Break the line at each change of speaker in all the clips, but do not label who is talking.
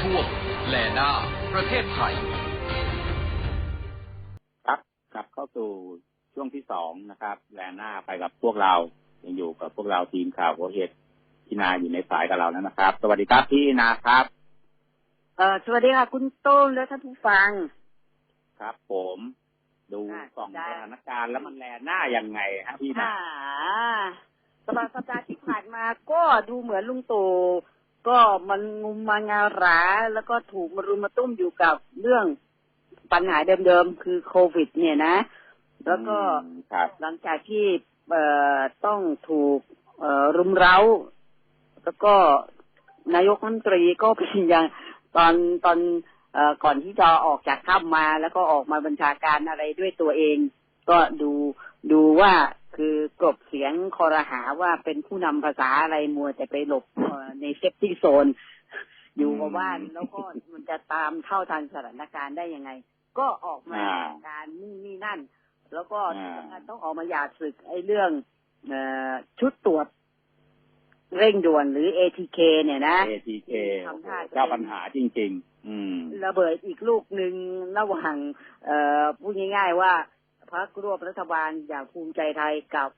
ช่วงแลนาประเทศไทย
ครับกลับเข้าสู่ช่วงที่สองนะครับ แลนหน้าไปกับพวกเรายังอยู่กับพวกเราทีมข่าวหัวเห็ดพี่นาอยู่ในสายกับเราแล้วนะครับ สวัสดีครับพี่นาครับ
เออสวัสดีค่ะคุณโต้งและท่านผู้ฟัง
ครับ ผมดู
ค่ะ
ส่อง
ได้
สถานการณ์แล้วมันแลหน้ายังไงฮะพี่นา
ค่ะสำหรับสัปดาห์ที่ผ่านมาก็ดูเหมือนลุงตู่ ก็มันงุมมางาหราแล้วก็ถูกมารุมมาตุ้มอยู่กับเรื่องปัญหาเดิมๆ คือโควิด เนี่ยนะ แล้วก็
อืมครับ
หลังจากที่เอ่อต้องถูกเอ่อรุมเร้า แล้วก็นายกรัฐมนตรีก็เป็นอย่างตอนตอนเอ่อก่อนที่จะออกจากถ้ำมาแล้วก็ออกมาบัญชาการอะไรด้วยตัวเอง ก็ดูดูว่าคือกลบเสียงคอรหาว่าเป็นผู้นำภาษาอะไรมัวแต่ไปหลบเอ่อในเซฟตี้โซน อยู่กับบ้านแล้วก็มันจะตามเท่าทันสถานการณ์ได้ยังไง ก็ออกมา
อ่า
การนี่นี่นั่น แล้วก็
อ่า
ที่สำคัญต้องออกมาหยาดศึกไอ้เรื่องเออชุดตรวจเร่งด่วนหรือ ATK เนี่ยนะ
ATK
ทำท่าจะ
เจ้าปัญหาจริง ๆ อืม
ระเบิดอีกลูกหนึ่งระหว่างเอ่อพูดง่าย ๆ ว่า พรรคร่วมรัฐบาลอย่างภูมิใจไทยกับ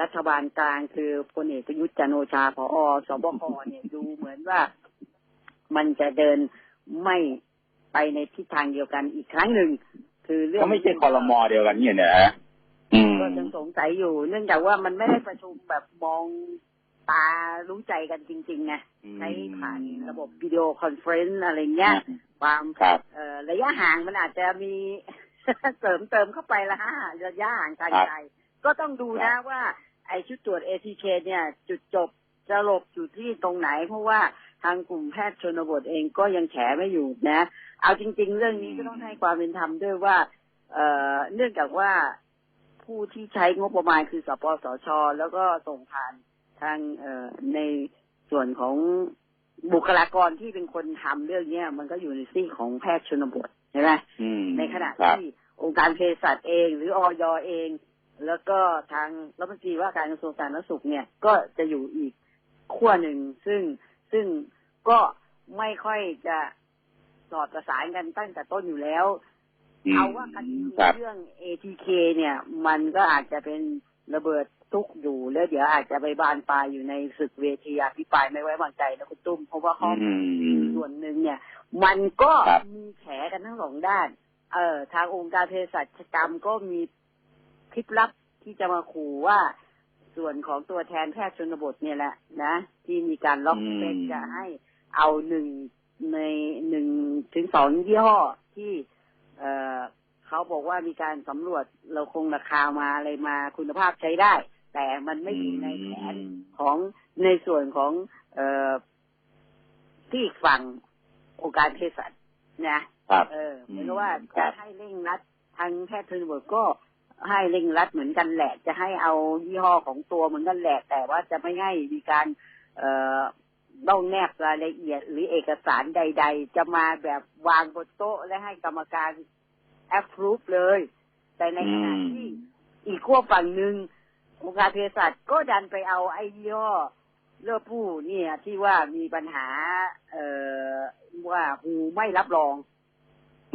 รัฐบาลกลางคือพลเอกประยุทธ์จันทร์โอชาพอสบคเนี่ยดูเหมือนว่ามันจะเดินไม่ไปในทิศทางเดียวกันอีกครั้งหนึ่งคือเรื่อง
ก็ไม่ใช่คอรมอเดียวกันเนี่ยนะอืม
ก็ยังสงสัยอยู่ เนื่องจากว่ามันไม่ได้ประชุมแบบมองตารู้ใจกันจริงๆไงใช้ผ่านระบบวิดีโอคอนเฟรนซ์อะไรเงี้ย ความ
ครับ
เอ่อระยะห่างมันอาจจะมี เสริมเติมเข้าไปละฮะระยะห่างทาง
ครับ
ใจก็ต้องดู
ครั
นะ
บ
ว่าไอชุดตรวจ ATK เนี่ย จุดจบจะหลบอยู่ที่ตรงไหน เพราะว่าทางกลุ่มแพทย์ชนบทเองก็ยังแฉไม่อยู่นะ เอาจริง ๆ เรื่องนี้ก็ต้องให้ความเป็นธรรมด้วยว่า เอ่อเนื่องจากว่าผู้ที่ใช้งบประมาณคือสปสช แล้วก็ส่งผ่านทางเอ่อในส่วนของบุคลากรที่เป็นคนทำเรื่องเนี้ยมันก็อยู่ในซี่ของแพทย์ชนบทใช่ไหม
อืม
ในขณะ
ครับ
ที่องค์การเภสัชเอง หรือออยเอง แล้วก็ทางรัฐมนตรีว่าการกระทรวงสาธารณสุขเนี่ยก็จะอยู่อีกขั้วหนึ่ง ซึ่งซึ่งก็ไม่ค่อยจะสอดประสานกันตั้งแต่ต้นอยู่แล้ว
ม
เอาว่าคดี
ครับ
เรื่อง ATK เนี่ย มันก็อาจจะเป็น ระเบิดทุกอยู่แล้วเดี๋ยวอาจจะไปบานปลายอยู่ในศึกเวทีอภิปรายไม่ไว้วางใจนะคุณตุ้มเพราะว่าข้อมูล
อืม
ส่วนหนึ่งเนี่ย มันก็
ครับ
มีแฉกันทั้งสองด้าน เออทางองค์การเภสัชกรรมก็มีคลิปลับที่จะมาขู่ว่าส่วนของตัวแทนแพทย์ชนบทเนี่ยแหละนะ ที่มีการล็อก
อืม
เป็นจะให้เอาหนึ่งในหนึ่งถึงสองยี่ห้อที่ เออ เขาบอกว่ามีการสำรวจเราคงราคามาอะไรมาคุณภาพใช้ได้ แต่มันไม่อยู่ในแผนของในส่วนของเออที่อีกฝั่งองค์การเภสัชนะครับเออเหมือนกับว่า
ครั
จะ
บ
ให้เร่งรัดทางแพทย์ชนบทก็ให้เร่งรัดเหมือนกันแหละจะให้เอายี่ห้อของตัวเหมือนกันแหละ แต่ว่าจะไม่ให้มีการ เอ่อต้องแนบรายละเอียดหรือเอกสารใด ๆ จะมาแบบวางบนโต๊ะและให้กรรมการ approve เลย แต่ในขณะที่อีกขั้วฝั่งหนึ่งองค์การเภสัชก็ดันไปเอาไอ้ยี่ห้อเลือผู้เนี่ยที่ว่ามีปัญหา เอ่อว่าหูไม่รับรอง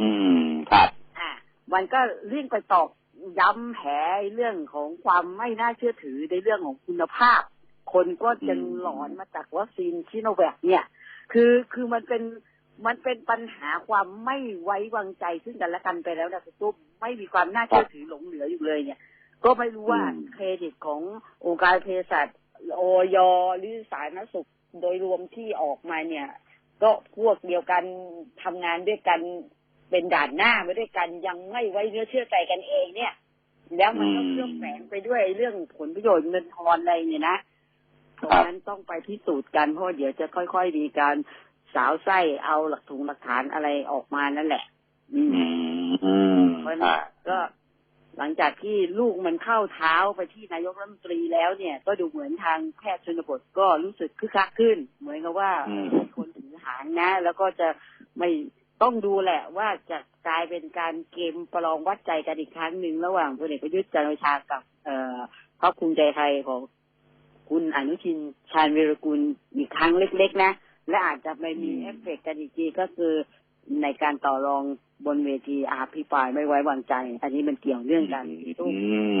อืมครับ
อะมันก็เรื่องไปตอกย้ำแผลเรื่องของความไม่น่าเชื่อถือในเรื่องของคุณภาพ คนก็จึง
อืม
หลอนมาจากวัคซีนชิโนแวคเนี่ย คือคือมันเป็น มันเป็นปัญหาความไม่ไว้วางใจซึ่งกันและกันไปแล้วนะคุณตุ้มไม่มีความน่าเชื่อถือหลงเหลืออยู่เลยเนี่ย ก็ไม่รู้ว่า
อืม
เครดิตขององค์การเภสัชโอยหรือสาธารณสุขโดยรวมที่ออกมาเนี่ย ก็พวกเดียวกันทำงานด้วยกันเป็นด่านหน้าไปด้วยกันยังไม่ไว้เนื้อเชื่อใจกันเองเนี่ย แล้วมันก็
อืม
เครื่องแฝงไปด้วยเรื่องผลประโยชน์เงินทอนอะไรเนี่ยนะตรงนั้นต้องไปพิสูจน์กันเพราะเดี๋ยวจะค่อย ๆ มีการ สาวไส้เอาหลักถุงหลักฐานอะไรออกมานั่นแหละ อืม
อืมอืม
เพราะฉะ
อ่า
นั้นก็หลังจากที่ลูกมันเข้าเท้าไปที่นายกรัฐมนตรีแล้วเนี่ย ก็ดูเหมือนทางแพทย์ชนบทก็รู้สึกคึกคักขึ้น เหมือนกับว่า
อืม
มีคนถือหางนะ แล้วก็จะไม่ต้องดูแหละว่าจะกลายเป็นการเกมประลองวัดใจกันอีกครั้งหนึ่งระหว่างพลเอกประยุทธ์จันทร์โอชากับ เอ่อพรรคภูมิใจไทยของคุณอนุทินชาญวีรกุลอีกครั้งเล็ก ๆ นะ และอาจจะไปมี
อืม
เอฟเฟกต์กันอีกทีก็คือในการต่อรองบนเวทีอาภิปรายไม่ไว้วางใจ อันนี้มันเกี่ยวเนื่องกัน
อื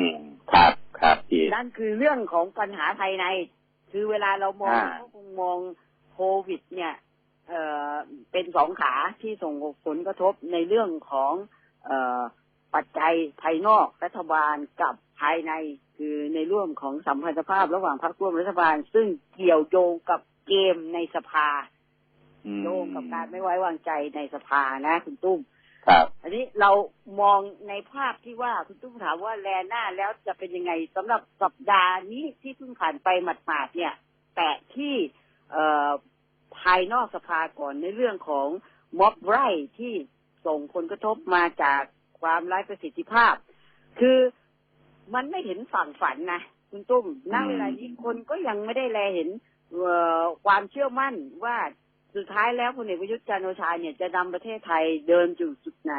มครับครับพี่
นั่นคือเรื่องของปัญหาภายใน คือเวลาเรามอง
อ่า
ก็คงมองโควิด เนี่ย เอ่อเป็นสองขาที่ส่งผลกระทบในเรื่องของเอ่อปัจจัยภายนอกรัฐบาลกับภายใน คือในเรื่องของสัมพันธภาพระหว่างพรรคร่วมรัฐบาล ซึ่งเกี่ยวโยงกับ เกมในสภา
อืม
โยงกับการไม่ไว้วางใจในสภานะคุณตุ้ม
ครับ
อันนี้เรามองในภาพที่ว่าคุณตุ้มถามว่าแลหน้าแล้วจะเป็นยังไงสำหรับสัปดาห์นี้ที่เพิ่งผ่านไปหมาดๆเนี่ย แตะที่เอ่อภายนอกสภาก่อนในเรื่องของม็อบไร่ที่ส่งผลกระทบมาจากความไร้ประสิทธิภาพ คือมันไม่เห็นฝั่งฝันนะคุณตุ้มณเวลานี้คนก็ยังไม่ได้แลเห็นเอ่อ ความเชื่อมั่นว่าสุดท้ายแล้วพลเอกประยุทธ์จันทร์โอชาเนี่ยจะนำประเทศไทยเดินอยู่จุดไหน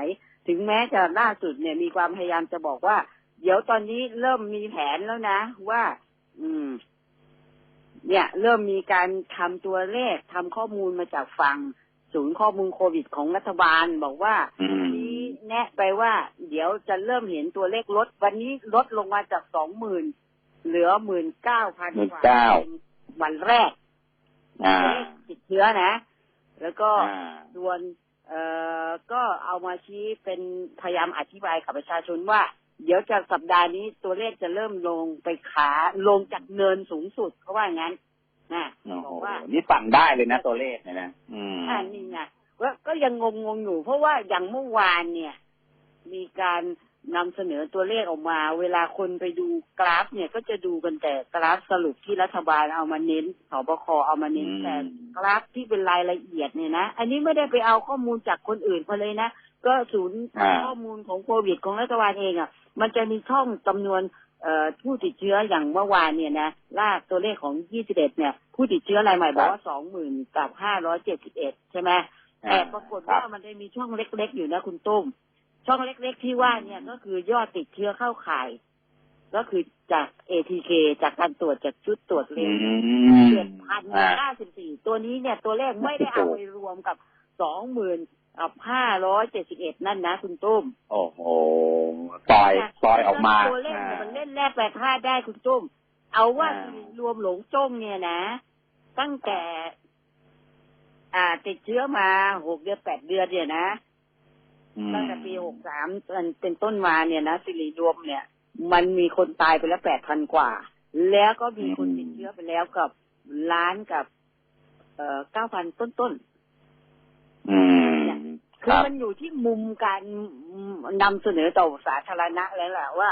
ถึงแม้จะล่าสุดเนี่ยมีความพยายามจะบอกว่า เดี๋ยวตอนนี้เริ่มมีแผนแล้วนะ ว่า อืม เนี่ย เริ่มมีการทำตัวเลขทำข้อมูลมาจากฝั่งศูนย์ข้อมูลโควิดของรัฐบาลบอกว่า
อืม
นี้แนะไปว่า เดี๋ยวจะเริ่มเห็นตัวเลขลด วันนี้ลดลงมาจากสองหมื่นเหลือหมื่นเก้าพันกว่า
19,000
วันแรก
อ่า
ตัวเลขติดเชื้อนะ แล้วก็
อ่า
ส่วนเอ่อก็เอามาชี้เป็นพยายามอธิบายกับประชาชนว่า เดี๋ยวจากสัปดาห์นี้ตัวเลขจะเริ่มลงไปขาลงจากเนินสูงสุดเขาว่างั้นนะ
โอ้
บ
โห
อกว่า
นี่ฟังได้เลยนะตัวเลขเนี่ยนะอืม
อ่านี่ไงก็ก็ยังงงงๆอยู่ เพราะว่าอย่างเมื่อวานเนี่ย มีการ นำเสนอตัวเลขออกมา เวลาคนไปดูกราฟ เนี่ยก็จะดูกันแต่กราฟสรุปที่รัฐบาลเอามาเน้นสบคเอามาเน้น
อืม
แต่กราฟที่เป็นรายละเอียดเนี่ยนะ อันนี้ไม่ได้ไปเอาข้อมูลจากคนอื่นมาเลยนะ ก็ศูนย์
อ่า
ข้อมูลของโควิดของรัฐบาลเองอะ มันจะมีช่องจำนวนเอ่อผู้ติดเชื้ออย่างเมื่อวานเนี่ยนะล่าตัวเลขของ 21 เนี่ย ผู้ติดเชื้อรายใหม่บอกว่า 20,000 กับ 571 ใช่ไหมแต่ปรากฏว่ามันได้มีช่องเล็กๆ อยู่นะคุณตุ้ม ช่องเล็ก ๆ ที่ว่าเนี่ยก็คือยอดติดเชื้อเข้าข่าย ก็คือจาก ATK จากการตรวจจากชุดตรวจ
อื
เร็ว
ม
เจ็ดพัน
อ่า
ห้าสิบสี่ตัวนี้เนี่ยตัวเลขไม่ได้เอาไปรวมกับสองหมื่นกับห้าร้อยเจ็ดสิบเอ็ดนั่นนะคุณตุ้ม
โอ้โหซอยซอยออกมา
ตัวเลข
อ่า
เนี่ยมันเล่นแรกแปดท่าตุได้คุณตุ้ม เอาว่า
อ่าร
วมหลงจ้งเนี่ยนะ ตั้งแต่ อ่าติดเชื้อมาหกเดือนแปดเดือนเนี่ยนะ
อืม
ตั้งแต่ปีหกสามเป็นต้นมาเนี่ยนะสิริรวมเนี่ย มันมีคนตายไปแล้วแปดพันกว่า แล้วก็มีคนติดเชื้อไปแล้วกับล้านกับ เอ่อเก้าพันต้นๆ
อืมค
คือ
รับ
มันอยู่ที่มุมการนำเสนอต่อสาธารณะแล้วแหละว่า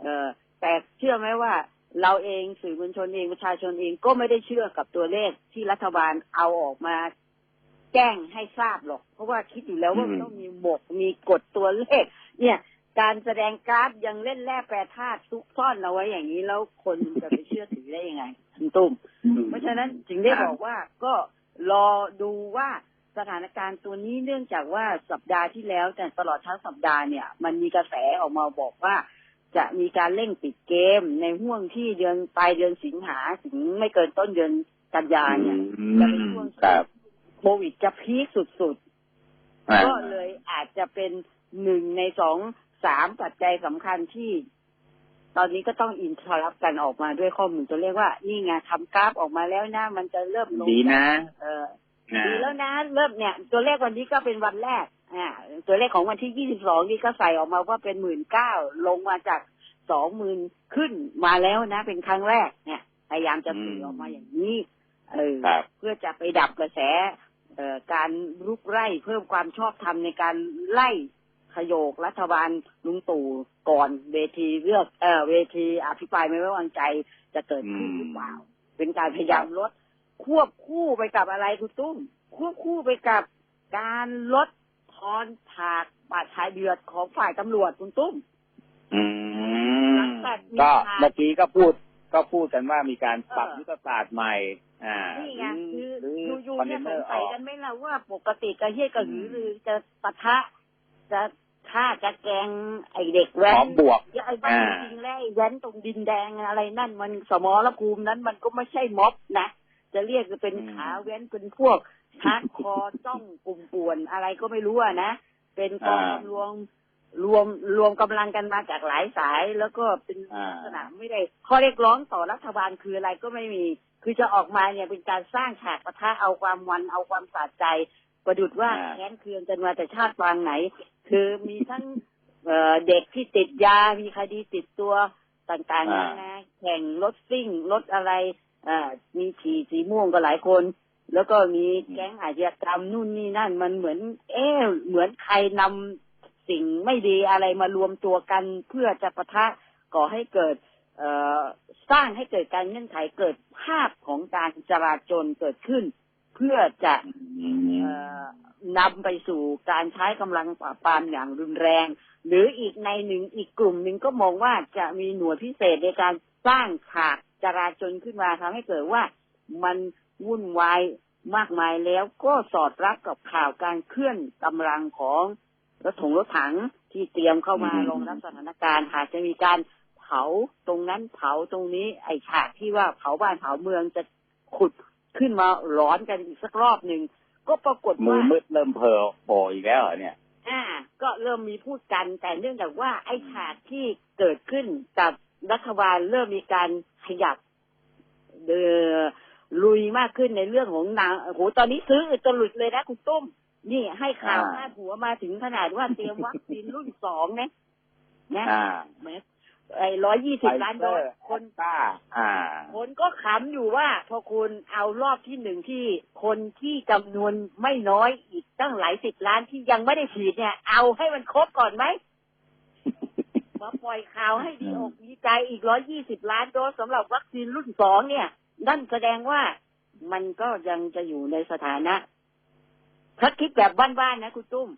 เออแต่เชื่อไหมว่า เราเองสื่อมวลชนเองประชาชนเองก็ไม่ได้เชื่อกับตัวเลขที่รัฐบาลเอาออกมา แจ้งให้ทราบหรอก เพราะว่าคิดอยู่แล้วว่ามันต้องมีหมกมีกฎตัวเลข เนี่ย การแสดงกราฟยังเล่นแร่แปรธาตุซุกซ่อนเอาไว้อย่างนี้แล้วคนจะไปเชื่อถือได้ยังไงคุณตุ้มเพราะฉะนั้นจึงได้บอกว่าก็รอดูว่าสถานการณ์ตัวนี้เนื่องจากว่าสัปดาห์ที่แล้วแต่ตลอดทั้งสัปดาห์เนี่ย มันมีกระแสออกมาบอกว่า จะมีการเร่งปิดเกมในห่วงที่เดือนปลายเดือนสิงหาถึงไม่เกินต้นเดือนกันยาเนี่ยจะเป็นช่วง
ครับ
โควิดจะพีคสุด
อ่า
ๆก็เลยอาจจะเป็นหนึ่งในสองสามปัจจัยสำคัญที่ ตอนนี้ก็ต้องอินทรับกันออกมาด้วยข้อมูลตัวเลขว่า นี่ไงทำกราฟออกมาแล้วนะ มันจะเริ่มลง
ดีนะ
เออ
อ่า
ดีแล้วนะ เริ่มเนี่ย ตัวเลขวันนี้ก็เป็นวันแรกอ่าตัวเลขของวันที่22นี่ก็ใส่ออกมาว่าเป็นหมื่นเก้าลงมาจากสองหมื่นขึ้นมาแล้วนะ เป็นครั้งแรกเนี่ยพยายามจะสื่อออกมาอย่างนี้เออ
ครับ
เพื่อจะไปดับกระแสเอ่อ การลุกไล่เพิ่มความชอบธรรมในการไล่ขยโยกรัฐบาลลุงตู่ก่อนเวทีเลือกเอ่อเวทีอภิปรายไม่ไว้วางใจจะเกิดขึ้นหรือเปล่า เป็นการพยายามลดควบคู่ไปกับอะไรคุณตุ้มควบคู่ไปกับการลดทอนถากบาดชายเดือดของฝ่ายตำรวจคุณตุ้ม
อื
หลั
ม
งจากมี
ก็
ข่าว
เมื่อกี้ก็พูด ก็พูดกันว่ามีการปรับ
เออ
ยุทธศาสตร์ใหม่ อ่า
นี่ไงคือ
หรือ
อยู่
คอน
ๆ
เท
เนี่ย
น
ส
เนองร์อ
สัย
อก
กันไหม่ล่ะว่าปกติกระเฮียกระหือรือจะปะทะจะฆ่าจะแกงไอเด็ก
พ
แว้น
ร้อมบวก
ไอ้บ้าน
อ่า
จริงๆแล้วไอ้แว้นตรงดินแดงอะไรนั่น มันสมรภูมินั้นมันก็ไม่ใช่ม็อบนะจะเรียกเป็น
อืม
ขาแว้นเป็นพวกฮาร์ดคอร์ต้องกลุ่มป่วนอะไรก็ไม่รู้อะนะเป็นกอง
อ่าร
วม รวมรวมกำลังกันมาจากหลายสาย แล้วก็เป็น
อ่า
ลักษณะไม่ได้ข้อเรียกร้องต่อรัฐบาลคืออะไรก็ไม่มี คือจะออกมาเนี่ยเป็นการสร้างฉากปะทะเอาความวันเอาความสะใจ ประดุดว่า
อ่า
แค้นเคืองกันมาแต่ชาติปางไหน คือมีทั้งเอ่อเด็กที่ติดยา มีคดีติดตัวต่างๆ
อ่า
นานาแข่งรถซิ่งรถอะไรอ่ามีฉี่สีม่วงก็หลายคน แล้วก็มีแก๊งอาชญากรรมนู่นนี่นั่นมันเหมือน เอ๊ะเหมือนใครนำ สิ่งไม่ดีอะไรมารวมตัวกันเพื่อจะปะทะก่อให้เกิดเอ่อสร้างให้เกิดการเงื่อนไขเกิดภาพของการจราจรเกิดขึ้น เพื่อจะ
อืม
เอ่อนำไปสู่การใช้กำลังปราบปรามอย่างรุนแรง หรืออีกในหนึ่งอีกกลุ่มหนึ่งก็มองว่าจะมีหน่วยพิเศษในการสร้างฉากจราจรขึ้นมาทำให้เกิดว่ามันวุ่นวายมากมายแล้วก็สอดรับกับข่าวการเคลื่อนกำลังของ รถถงรถถังที่เตรียมเข้ามารองรับสถานการณ์หากจะมีการเผาตรงนั้นเผาตรงนี้ ไอ้ฉากที่ว่าเผาบ้านเผาเมืองจะขุดขึ้นมาร้อนกันอีกสักรอบหนึ่งก็ปรากฏ
มื
ว่า
อมืดเริ่มเพลโผล่อีกแล้วเหรอเนี่ย
อ่า ก็เริ่มมีพูดกันแต่เนื่องจากว่าไอ้ฉากที่เกิดขึ้นกับรัฐบาลเริ่มมีการขยับเดอลุยมากขึ้นในเรื่องของนางโอ้โหตอนนี้ซื้ออุตลุดเลยนะคุณตุ้ม นี่ให้ข่าว
อ่า
พาดหัวมาถึงขนาดว่าเตรียมวัคซีนรุ่นสองนะนะ
อ่า
แหมไอ้ร้อยยี่สิบล้านโดสคน
ต้าอ่า
คนก็ขำอยู่ว่า พอคุณเอารอบที่หนึ่งที่คนที่จำนวนไม่น้อยอีกตั้งหลายสิบล้านที่ยังไม่ได้ฉีดเนี่ย เอาให้มันครบก่อนไหมมาปล่อยข่าวให้ดีอกดีใจอีกร้อยยี่สิบล้านโดสสำหรับวัคซีนรุ่นสองเนี่ย นั่นแสดงว่ามันก็ยังจะอยู่ในสถานะ ถ้าคิดแบบบ้านๆนะคุณตุ้ม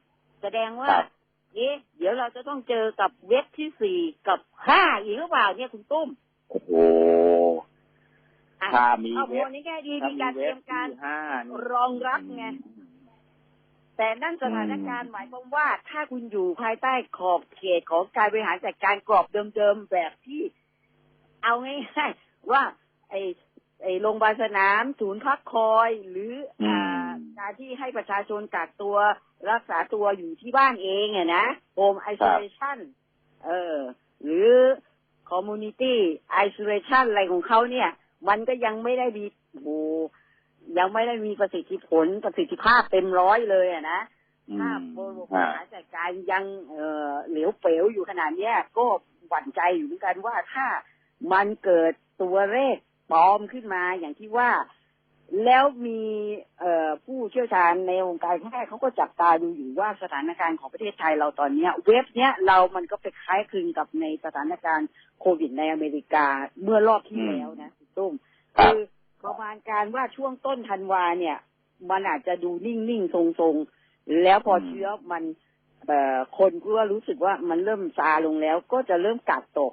แสดงว่า
ครับ
เอ๊ะเดี๋ยวเราจะต้องเจอกับเว็บที่สี่กับห้าอีกหรือเปล่าเนี่ยคุณตุ้ม
โอ้โห
อะ
ถ้ามี
เอา
เว็
โม
บ
นี้แค่ดี
ถ้า
มี
มี
การเต
เว็
รี
บ
ยมการ
ที่ห้านี่
รองรับไงแต่นั่นสถานการณ์หมายความว่าถ้าคุณอยู่ภายใต้ขอบเขตของการบริหารจัดการกรอบเดิมๆแบบที่ เอาง่ายๆว่า ไอ้ไอ้ โรงพยาบาลสนาม ศูนย์พักคอย หรืออ่าการที่ให้ประชาชนกักตัวรักษาตัวอยู่ที่บ้านเองอะนะโฮมไอโซเลชันเออหรือ community isolation อะไรของเขาเนี่ย มันก็ยังไม่ได้มีโอ้โหยังไม่ได้มีประสิทธิผลประสิทธิภาพเต็มร้อยเลยอะนะ
อืม
ถ้าบริ
อ่า
หารจัดการยังเอ่อเหลวเป๋วอยู่ขนาดเนี้ยก็หวั่นใจอยู่เหมือนกันว่าถ้ามันเกิดตัวเลข ปลอมขึ้นมาอย่างที่ว่า แล้วมีเอ่อผู้เชี่ยวชาญในวงการแพทย์เขาก็จับตาดูอยู่ว่าสถานการณ์ของประเทศไทยเราตอนเนี้ยเว็บเนี้ยเรามันก็ไปคล้ายคลึงกับในสถานการณ์โควิดในอเมริกาเมื่อรอบที่แล้วนะคุณตุ้ม
ครับ
คือประมาณการว่าช่วงต้นธันวาเนี่ย มันอาจจะดูนิ่งๆ ทรงๆ แล้วพออ
ม
เชื้อมันเอ่อคนก็รู้สึกว่ามันเริ่มซาลงแล้ว ก็จะเริ่มกัดตก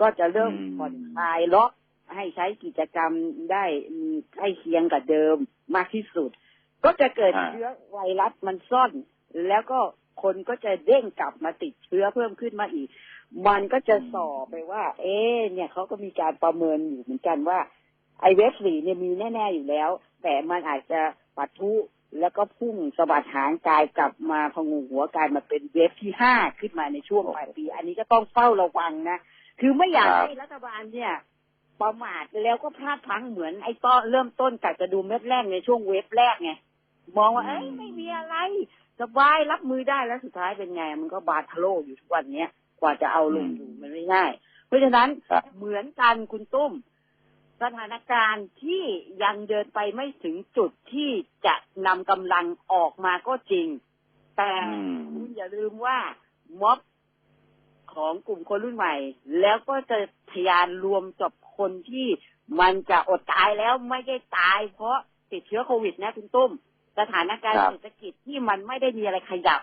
ก็จะเริ่มผ่อนคลายล็อก ให้ใช้กิจกรรมได้อืมใกล้เคียงกับเดิมมากที่สุด ก็จะเกิด
อ่า
เชื้อไวรัสมันซ่อน แล้วก็คนก็จะเด้งกลับมาติดเชื้อเพิ่มขึ้นมาอีก มันก็จะส่อไปว่า เอ๊ะเนี่ยเขาก็มีการประเมินอยู่เหมือนกันว่า ไอเวฟสี่เนี่ยมีแน่ ๆอยู่แล้ว แต่มันอาจจะปัทุแล้วก็พุ่งสะบัดหางกายกลับมาพงุหัวกลายมาเป็นเวฟที่ห้าขึ้นมาในช่วงปลายปี อันนี้ก็ต้องเฝ้าระวังนะ คือไม่อยาก
ครับ
ให้รัฐบาลเนี่ย ประมาทแล้วก็พลาดพลั้งเหมือนไอ้ต้นเริ่มต้นกัดกระดุมเม็ดแรกในช่วงเวฟแรกไงมองว่าเอ้ยไม่มีอะไรสบายรับมือได้แล้วสุดท้ายเป็นไง มันก็บาทะโลอยู่ทุกวันเนี้ยกว่าจะเอาลงอยู่มันไม่ง่าย เพราะฉะนั้น
ครับ
เหมือนกันคุณตุ้ม สถานการณ์ที่ยังเดินไปไม่ถึงจุดที่จะนำกำลังออกมาก็จริง แต่
อืม
คุณอย่าลืมว่าม็อบของกลุ่มคนรุ่นใหม่ แล้วก็จะทะยานรวมกับ คนที่มันจะอดตายแล้วไม่ได้ตาย เพราะติดเชื้อโควิดนะคุณตุ้ม สถานการณ์
ครับ
เศรษฐกิจที่มันไม่ได้มีอะไรขยับ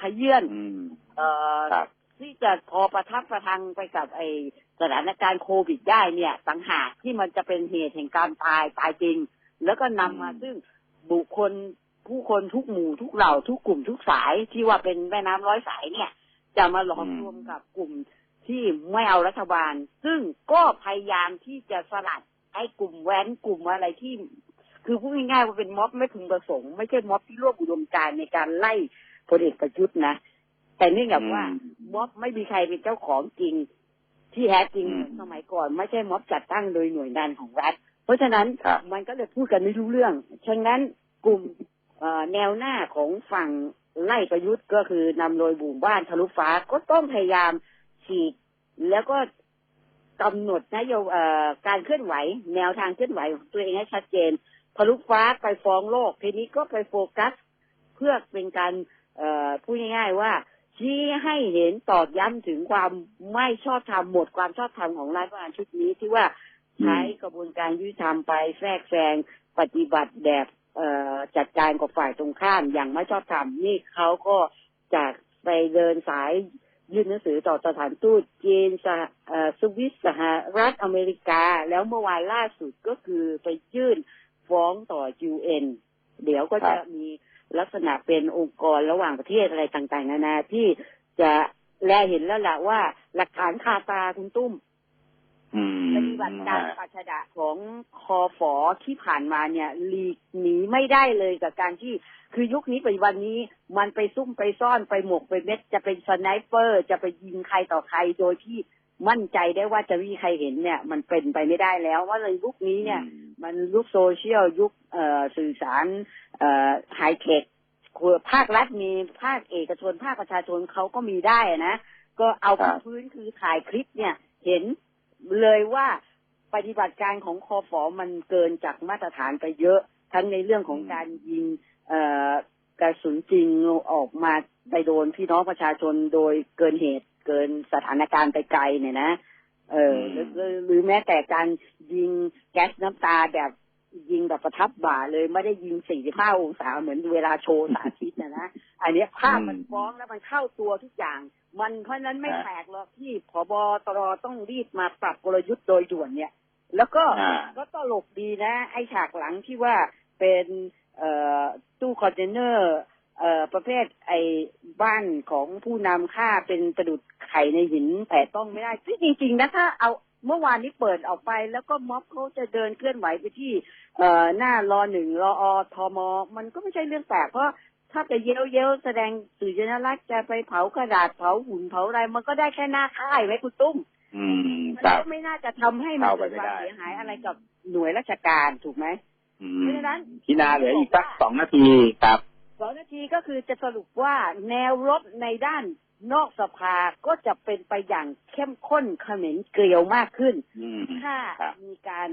ขยื่น
อืม
เอ่อ
ครับ
ที่จะพอประทับประทังไปกับไอสถานการณ์โควิดได้เนี่ยสังหากที่มันจะเป็นเหตุแห่งการตายตายจริง แล้วก็นำมา
อืม
ซึ่งบุคคลผู้คนทุกหมู่ทุกเหล่าทุกกลุ่มทุกสายที่ว่าเป็นแม่น้ำร้อยสายเนี่ย จะมาหลอมรวมกับกลุ่ม ที่ไม่เอารัฐบาล ซึ่งก็พยายามที่จะสลัดไอ้กลุ่มแว้นกลุ่มอะไรที่ คือพูดง่ายๆว่าเป็นม็อบไม่พึงประสงค์ไม่ใช่ม็อบที่ร่วมอุดมการณ์ในการไล่พลเอกประยุทธ์นะแต่เนื่องจากว่า
อืม
ม็อบไม่มีใครเป็นเจ้าของจริง ที่แท้จริง
อืม
เหมือนสมัยก่อน ไม่ใช่ม็อบจัดตั้งโดยหน่วยงานของรัฐ เพราะฉะนั้น
ครับ
มันก็เลยพูดกันไม่รู้เรื่องฉะนั้นกลุ่มเอ่อแนวหน้าของฝั่งไล่ประยุทธ์ก็คือนำโดยบุ่บ้านทะลุฟ้าก็ต้องพยายาม ฉีก แล้วก็กำหนดนโยบเอ่อการเคลื่อนไหว แนวทางเคลื่อนไหวของตัวเองให้ชัดเจนทะลุฟ้าไปฟ้องโลก ทีนี้ก็ไปโฟกัส เพื่อเป็นการเอ่อพูดง่ายๆว่าชี้ให้เห็นตอกย้ำถึงความไม่ชอบธรรมหมดความชอบธรรมของรัฐบาลชุดนี้ที่ว่าใช้กระบวนการยุติธรรมไปแทรกแซงปฏิบัติแบบเอ่อจัดการกับฝ่ายตรงข้ามอย่างไม่ชอบธรรมนี่เขาก็จากไปเดินสาย ยื่นหนังสือต่อสถานทูตจีนสสวิสสหรัฐอเมริกา แล้วเมื่อวานล่าสุดก็คือไปยื่นฟ้องต่อ UN เดี๋ยวก็จะมีลักษณะเป็นองค์กรระหว่างประเทศอะไรต่างๆ นานาที่จะแลเห็นแล้วล่ะว่าหลักฐานคาตาคุณตุ้ม
อืม
ปฏิบัติการปัชดะของคอฝอที่ผ่านมาเนี่ยหลีกหนีไม่ได้เลยกับการที่คือยุคนี้ปัจจุบันนี้มันไปซุ่มไปซ่อนไปหมกไปเม็ด จะเป็นสไนเปอร์ จะไปยิงใครต่อใครโดยที่มั่นใจได้ว่าจะไม่มีใครเห็นเนี่ย มันเป็นไปไม่ได้แล้วว่าในยุคนี้เนี่ย มันยุคโซเชียลยุคเอ่อสื่อสารเอ่อไฮเทคภาครัฐมีภาคเอกชนภาคประชาชนเขาก็มีได้อะนะ ก็เอา
ครับ
พื้นคือถ่ายคลิปเนี่ย เห็น เลยว่าปฏิบัติการของคอฟอมันเกินจากมาตรฐานไปเยอะ ทั้งในเรื่องของการยิงเอ่อกระสุนจริงออกมาไปโดนพี่น้องประชาชนโดยเกินเหตุเกินสถานการณ์ไปไกลเนี่ยนะ เออหรือหรือหรือแม้แต่การยิงแก๊สน้ำตาแบบยิงแบบประทับบ่าเลยไม่ได้ยิง45องศาเหมือนเวลาโชว์สาธิตนะนะ อันเนี้ยภาพมันฟ้องแล้วมันเข้าตัวทุกอย่าง มันเพราะฉะนั้นไม่
ฮะ
แปลกหรอกที่ผบตรต้องรีบมาปรับกลยุทธ์โดยด่วนเนี่ย แล้วก็
อ่า
ก็ตลกดีนะ ไอ้ฉากหลังที่ว่าเป็นเอ่อตู้คอนเทนเนอร์เอ่อประเภทไอ้บ้านของผู้นำค่าเป็นประดุดไข่ในหินแต่ต้องไม่ได้ซึ่งจริง ๆ นะถ้าเอาเมื่อวานนี้เปิดออกไปแล้วก็ม็อบเขาจะเดินเคลื่อนไหวไปที่ เอ่อหน้ารอหนึ่งรออทมมันก็ไม่ใช่เรื่องแปลกเพราะ ถ้าไปเย้ยวเย้ยวๆแสดงสื่อญลักษณ์จะไปเผากระดาษเผาหุ่นเผาอะไร มันก็ได้แค่หน้าค่ายไหมคุณตุ้ม
อืม
มัน
ครับ
ก็ไม่น่าจะทำให้มัน
เข้าไป
เกิด
ไม่
ความ
ได้
เสียหายอะไรกับหน่วยราชการถูกไหม
อื
เพ
ม
ราะฉะนั้น
พี่นาเหลืออีกสักสองนาทีครับ
สองนาทีก็คือจะสรุปว่าแนวรบในด้านนอกสภาก็จะเป็นไปอย่างเข้มข้นเขม็นเกลียวมากขึ้น
อืม
ถ้า
ครับ
มีการ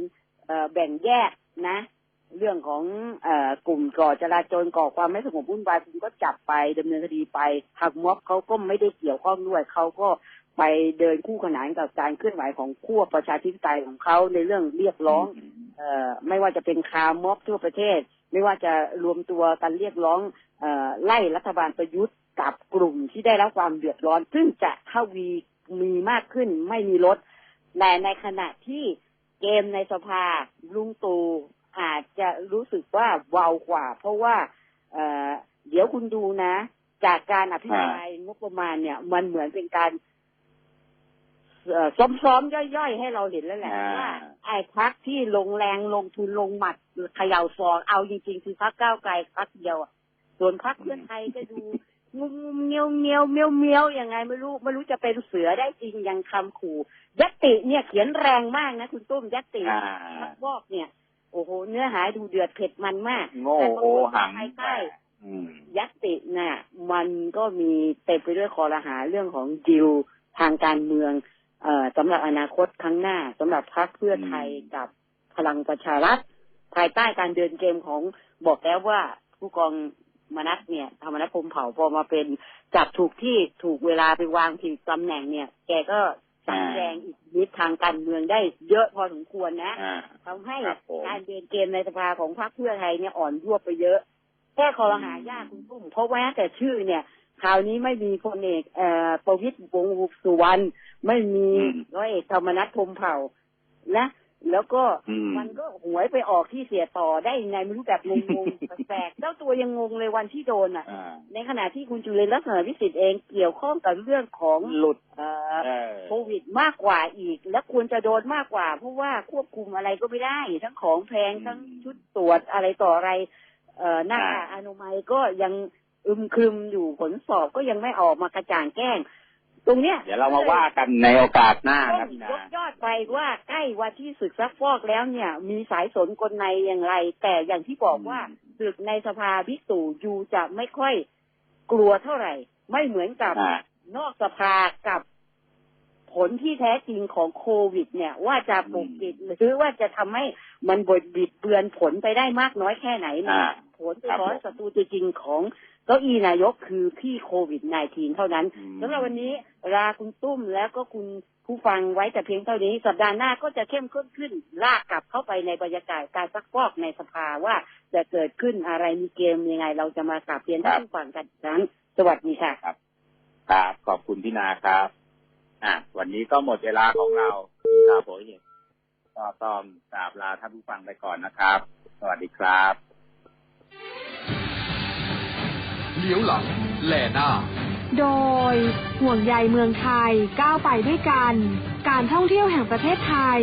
เอ่อแบ่งแยกนะ เรื่องของเอ่อกลุ่มก่อจราจรก่อความไม่สงบวุ่นวายคุณก็จับไปดำเนินคดีไปทางม็อบเขาก็ไม่ได้เกี่ยวข้องด้วยเขาก็ไปเดินคู่ขนานกับการเคลื่อนไหวของขั้วประชาธิปไตยของเขาในเรื่องเรียกร้องเอ่อไม่ว่าจะเป็นคาร์ม็อบทั่วประเทศ ไม่ว่าจะรวมตัวกันเรียกร้องเอ่อไล่รัฐบาลประยุทธ์กับกลุ่มที่ได้รับความเดือดร้อน ซึ่งจะทวีมีมากขึ้นไม่มีลดแต่ในขณะที่เกมในสภาลุงตู่ อาจจะรู้สึกว่าเบากว่า เพราะว่าเอ่อเดี๋ยวคุณดูนะ จากการอภิปรายงบประมาณเนี่ย มันเหมือนเป็นการเอ่อซ้อมๆย่อยๆ ให้เราเห็นแล้วแหละ
อ่า
ว่าไอ้พักที่ลงแรงลงทุนลงหมัดเขย่าฟองเอาจริงๆ คือพักก้าวไกลพักเดียวอะส่วนพักเพื่อไทยก็ดูงุมๆเงียวเงียวเมียวเมียวยังไงไม่รู้ไม่รู้จะเป็นเสือได้จริงยังคำขู่ยัตติเนี่ยเขียนแรงมากนะคุณตุ้มยัตติ
อ่า
พักวอกเนี่ย โอ้โห เนื้อหาดูเดือดเผ็ดมันมาก
โง่
แต่
โอหัง
ภายใต้
อืม
ยัตติน่ะ มันก็มีเต็มไปด้วยคอรหาเรื่องของดิวทางการเมืองเอ่อสำหรับอนาคตข้างหน้าสำหรับพรรคเพื่อไทยกับพลังประชารัฐภายใต้การเดินเกมของบอกแล้วว่าผู้กองมนัสเนี่ยธรรมนัฐพรหมเผ่าพอมาเป็นจับถูกที่ถูกเวลาไปวางผิดตำแหน่งเนี่ย แกก็ สั่งแรงอีกนิดทางการเมืองได้เยอะพอสมควรนะ
อ่า
ทำให้
ครับผม
การเดินเกมในสภาของพรรคเพื่อไทยเนี่ยอ่อนยวบไปเยอะแค่คอรหายากคุณปุ้มเพราะว่าแต่ชื่อเนี่ยคราวนี้ไม่มีพลเอกเอ่อประวิตรวงศ์สุวรรณไม่มี
อืม
ร้อยเอกธรรมนัฐพรหมเผ่านะแล้วก็
อืม
มันก็หวยไปออกที่เสียต่อได้ยังไงไม่รู้แบบงงๆแปลกๆเจ้าตัวตัวยังงงเลยวันที่โดนอะ
อ่า
ในขณะที่คุณจุลินลักษณะวิสิทธิ์เองเกี่ยวข้องกับเรื่องของ
หลุด
เอ่อ
เออ
โควิดมากกว่าอีก และควรจะโดนมากกว่า เพราะว่าควบคุมอะไรก็ไม่ได้ ทั้งของแพง
อืม
ทั้งชุดตรวจอะไรต่ออะไรเอ่อหน้ากาก
อ่า
อนามัยก็ยังอึมครึมอยู่ผลสอบก็ยังไม่ออกมากระจ่างแจ้ง ตรงเนี้ย
เดี๋ยวเรามาว่ากันในโอกาสหน้า
ต้
นะ
อง
พี่
ย
นา
กยอดไปว่าใกล้วันที่ศึกซักฟอกแล้วเนี่ย มีสายสนกลในอย่างไร แต่อย่างที่บอกว่าศึกในสภาพิกตู่ยูจะไม่ค่อยกลัวเท่าไหร่ ไม่เหมือนกับ
อ่า
นอกสภากับ ผลที่แท้จริงของโควิด เนี่ยว่าจะปกปิดหรือว่าจะทำให้มันบดบิดเบือนผลไปได้มากน้อยแค่ไหนเนี่ย
อ่า
ผลสะท้อนศัตรูตัวจริงของเก้าอี้นายกคือพี่โควิด -19 เท่านั้น
อืม
สำหรับวันนี้ลาคุณตุ้มแล้วก็คุณผู้ฟังไว้แต่เพียงเท่านี้ สัปดาห์หน้าก็จะเข้มข้นขึ้น ลากกลับเข้าไปในบรรยากาศการซักฟอกในสภาว่าจะเกิดขึ้นอะไรมีเกมยังไง เราจะมากราบเรียนท่านผู้ฟังกันอีกครั้งสวัสดีค่ะ
ครับขอบคุณพี่นาครับ อะวันนี้ก็หมดเวลาของเราทีมข่าวโพยเห็นก็ต้องกราบลาท่านผู้ฟังไปก่อนนะครับ สวัสดีครับ
เลี้ยวหลัง แลหน้า
โดย ห่วงใยเมืองไทยก้าวไปด้วยกัน การท่องเที่ยวแห่งประเทศไทย